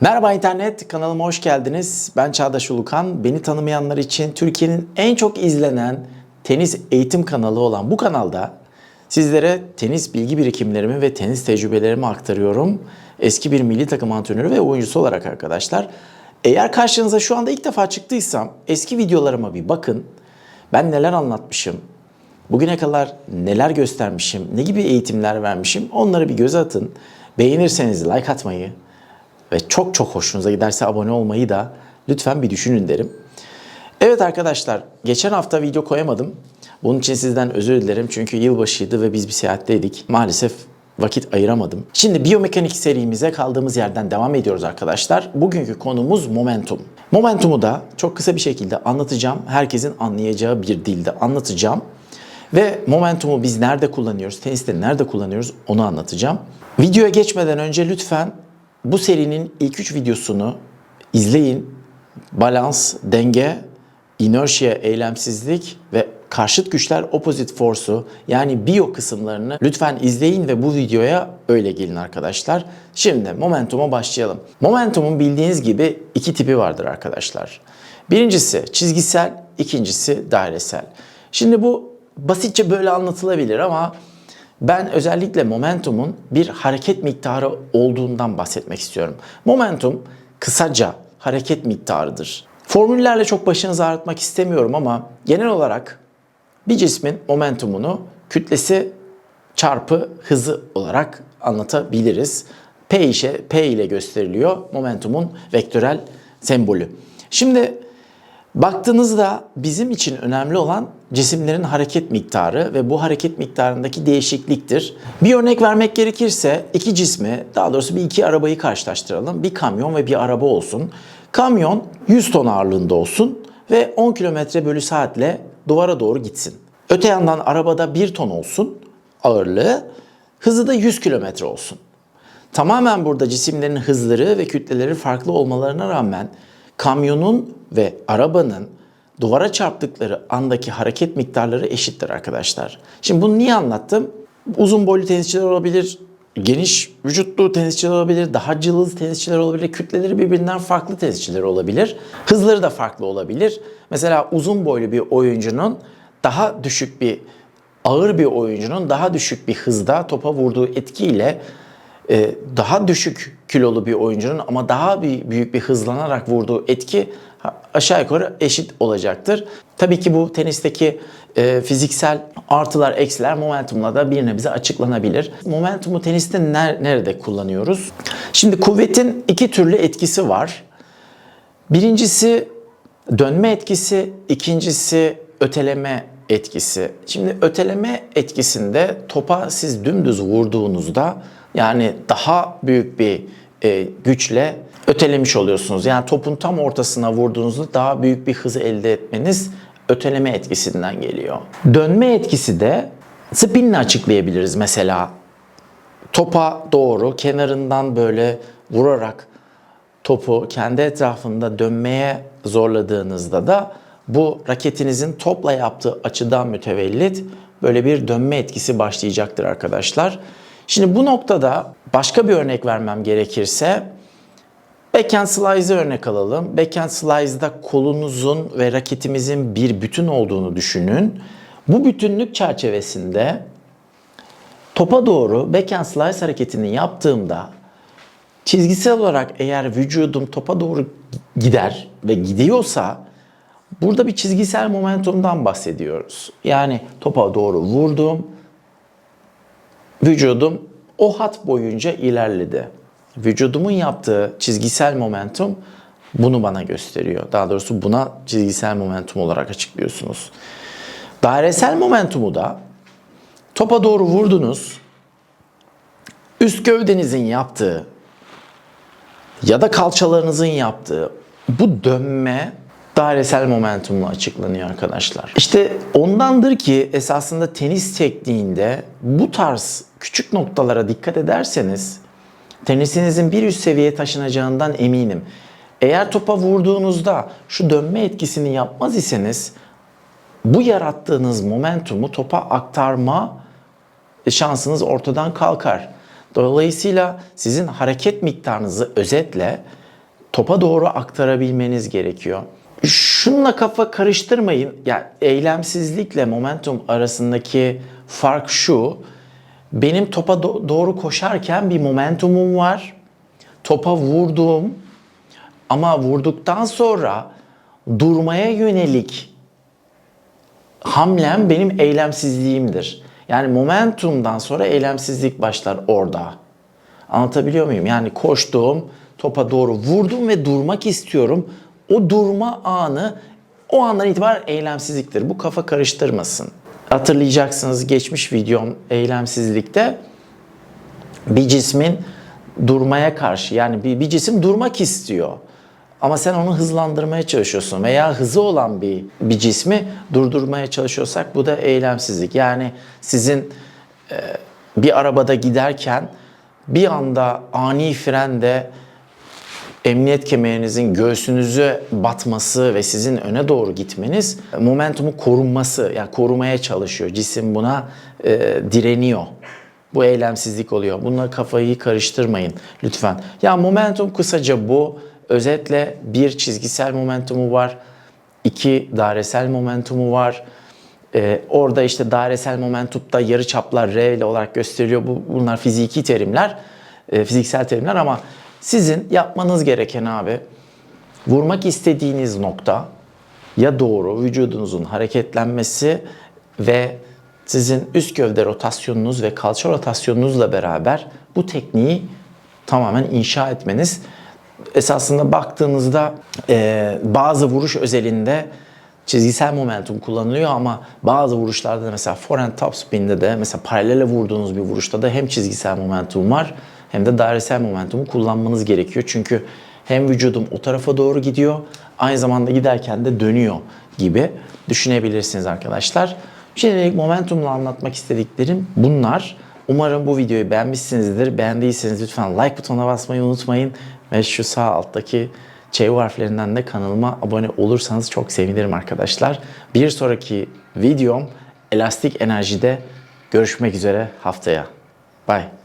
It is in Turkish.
Merhaba internet, kanalıma hoş geldiniz. Ben Çağdaş Ulukan. Beni tanımayanlar için Türkiye'nin en çok izlenen tenis eğitim kanalı olan bu kanalda sizlere tenis bilgi birikimlerimi ve tenis tecrübelerimi aktarıyorum. Eski bir milli takım antrenörü ve oyuncusu olarak arkadaşlar. Eğer karşınıza şu anda ilk defa çıktıysam eski videolarıma bir bakın. Ben neler anlatmışım, Bugüne kadar neler göstermişim, ne gibi eğitimler vermişim onları bir göze atın. Beğenirseniz like atmayı ve çok çok hoşunuza giderse abone olmayı da lütfen bir düşünün derim. Evet arkadaşlar geçen hafta video koyamadım. Bunun için sizden özür dilerim çünkü yılbaşıydı ve biz bir seyahatteydik. Maalesef vakit ayıramadım. Şimdi biyomekanik serimize kaldığımız yerden devam ediyoruz arkadaşlar. Bugünkü konumuz momentum. Momentumu da çok kısa bir şekilde anlatacağım. Herkesin anlayacağı bir dilde anlatacağım. Ve momentumu biz nerede kullanıyoruz, teniste nerede kullanıyoruz onu anlatacağım. Videoya geçmeden önce lütfen bu serinin ilk 3 videosunu izleyin. Balans, denge, inertia, eylemsizlik ve karşıt güçler opposite force'u yani biyo kısımlarını lütfen izleyin ve bu videoya öyle gelin arkadaşlar. Şimdi momentuma başlayalım. Momentumun bildiğiniz gibi iki tipi vardır arkadaşlar. Birincisi çizgisel, ikincisi dairesel. Şimdi bu basitçe böyle anlatılabilir ama ben özellikle momentumun bir hareket miktarı olduğundan bahsetmek istiyorum. Momentum kısaca hareket miktarıdır. Formüllerle çok başınızı ağrıtmak istemiyorum ama genel olarak bir cismin momentumunu kütlesi çarpı hızı olarak anlatabiliriz. P işe P ile gösteriliyor momentumun vektörel sembolü. Şimdi baktığınızda bizim için önemli olan cisimlerin hareket miktarı ve bu hareket miktarındaki değişikliktir. Bir örnek vermek gerekirse iki cismi, daha doğrusu bir iki arabayı karşılaştıralım. Bir kamyon ve bir araba olsun. Kamyon 100 ton ağırlığında olsun ve 10 km bölü saatle duvara doğru gitsin. Öte yandan arabada 1 ton olsun ağırlığı, hızı da 100 km olsun. Tamamen burada cisimlerin hızları ve kütleleri farklı olmalarına rağmen kamyonun ve arabanın duvara çarptıkları andaki hareket miktarları eşittir arkadaşlar. Şimdi bunu niye anlattım? Uzun boylu tenisçiler olabilir, geniş vücutlu tenisçiler olabilir, daha cılız tenisçiler olabilir, kütleleri birbirinden farklı tenisçiler olabilir. Hızları da farklı olabilir. Mesela uzun boylu bir oyuncunun daha düşük bir ağır bir oyuncunun daha düşük bir hızda topa vurduğu etkiyle e, daha düşük kilolu bir oyuncunun ama daha bir büyük bir hızlanarak vurduğu etki aşağı yukarı eşit olacaktır. Tabii ki bu tenisteki e, fiziksel artılar, eksiler momentumla da bir nebze açıklanabilir. Momentumu teniste ner- nerede kullanıyoruz? Şimdi kuvvetin iki türlü etkisi var. Birincisi dönme etkisi, ikincisi öteleme etkisi. Şimdi öteleme etkisinde topa siz dümdüz vurduğunuzda yani daha büyük bir e, güçle ötelemiş oluyorsunuz. Yani topun tam ortasına vurduğunuzda daha büyük bir hızı elde etmeniz öteleme etkisinden geliyor. Dönme etkisi de spinle açıklayabiliriz mesela. Topa doğru kenarından böyle vurarak topu kendi etrafında dönmeye zorladığınızda da bu raketinizin topla yaptığı açıdan mütevellit böyle bir dönme etkisi başlayacaktır arkadaşlar. Şimdi bu noktada başka bir örnek vermem gerekirse backhand slice'ı örnek alalım. Backhand slice'da kolunuzun ve raketimizin bir bütün olduğunu düşünün. Bu bütünlük çerçevesinde topa doğru backhand slice hareketini yaptığımda çizgisel olarak eğer vücudum topa doğru gider ve gidiyorsa burada bir çizgisel momentumdan bahsediyoruz. Yani topa doğru vurdum, vücudum o hat boyunca ilerledi. Vücudumun yaptığı çizgisel momentum bunu bana gösteriyor. Daha doğrusu buna çizgisel momentum olarak açıklıyorsunuz. Dairesel momentumu da topa doğru vurdunuz. Üst gövdenizin yaptığı ya da kalçalarınızın yaptığı bu dönme dairesel momentumla açıklanıyor arkadaşlar. İşte ondandır ki esasında tenis tekniğinde bu tarz küçük noktalara dikkat ederseniz tenisinizin bir üst seviyeye taşınacağından eminim. Eğer topa vurduğunuzda şu dönme etkisini yapmaz iseniz bu yarattığınız momentumu topa aktarma şansınız ortadan kalkar. Dolayısıyla sizin hareket miktarınızı özetle topa doğru aktarabilmeniz gerekiyor. Şununla kafa karıştırmayın. Ya eylemsizlikle momentum arasındaki fark şu. Benim topa do- doğru koşarken bir momentumum var. Topa vurdum ama vurduktan sonra durmaya yönelik hamlem benim eylemsizliğimdir. Yani momentumdan sonra eylemsizlik başlar orada. Anlatabiliyor muyum? Yani koştum, topa doğru vurdum ve durmak istiyorum. O durma anı o andan itibaren eylemsizliktir. Bu kafa karıştırmasın. Hatırlayacaksınız geçmiş videom eylemsizlikte bir cismin durmaya karşı yani bir, bir cisim durmak istiyor. Ama sen onu hızlandırmaya çalışıyorsun veya hızı olan bir, bir cismi durdurmaya çalışıyorsak bu da eylemsizlik. Yani sizin e, bir arabada giderken bir anda ani frende emniyet kemerinizin göğsünüzü batması ve sizin öne doğru gitmeniz momentumu korunması yani korumaya çalışıyor. Cisim buna e, direniyor. Bu eylemsizlik oluyor. Bununla kafayı karıştırmayın lütfen. Ya momentum kısaca bu. Özetle bir çizgisel momentumu var. iki dairesel momentumu var. Ee, orada işte dairesel momentumda yarı çaplar R ile olarak gösteriliyor. Bu, bunlar fiziki terimler, e, fiziksel terimler ama sizin yapmanız gereken abi vurmak istediğiniz nokta ya doğru vücudunuzun hareketlenmesi ve sizin üst gövde rotasyonunuz ve kalça rotasyonunuzla beraber bu tekniği tamamen inşa etmeniz. Esasında baktığınızda e, bazı vuruş özelinde çizgisel momentum kullanılıyor ama bazı vuruşlarda da mesela forehand topspin'de de mesela paralele vurduğunuz bir vuruşta da hem çizgisel momentum var hem de dairesel momentumu kullanmanız gerekiyor. Çünkü hem vücudum o tarafa doğru gidiyor aynı zamanda giderken de dönüyor gibi düşünebilirsiniz arkadaşlar. Şimdilik momentumla anlatmak istediklerim bunlar. Umarım bu videoyu beğenmişsinizdir. Beğendiyseniz lütfen like butonuna basmayı unutmayın. Ve şu sağ alttaki çevir harflerinden de kanalıma abone olursanız çok sevinirim arkadaşlar. Bir sonraki videom Elastik Enerji'de görüşmek üzere haftaya. Bye.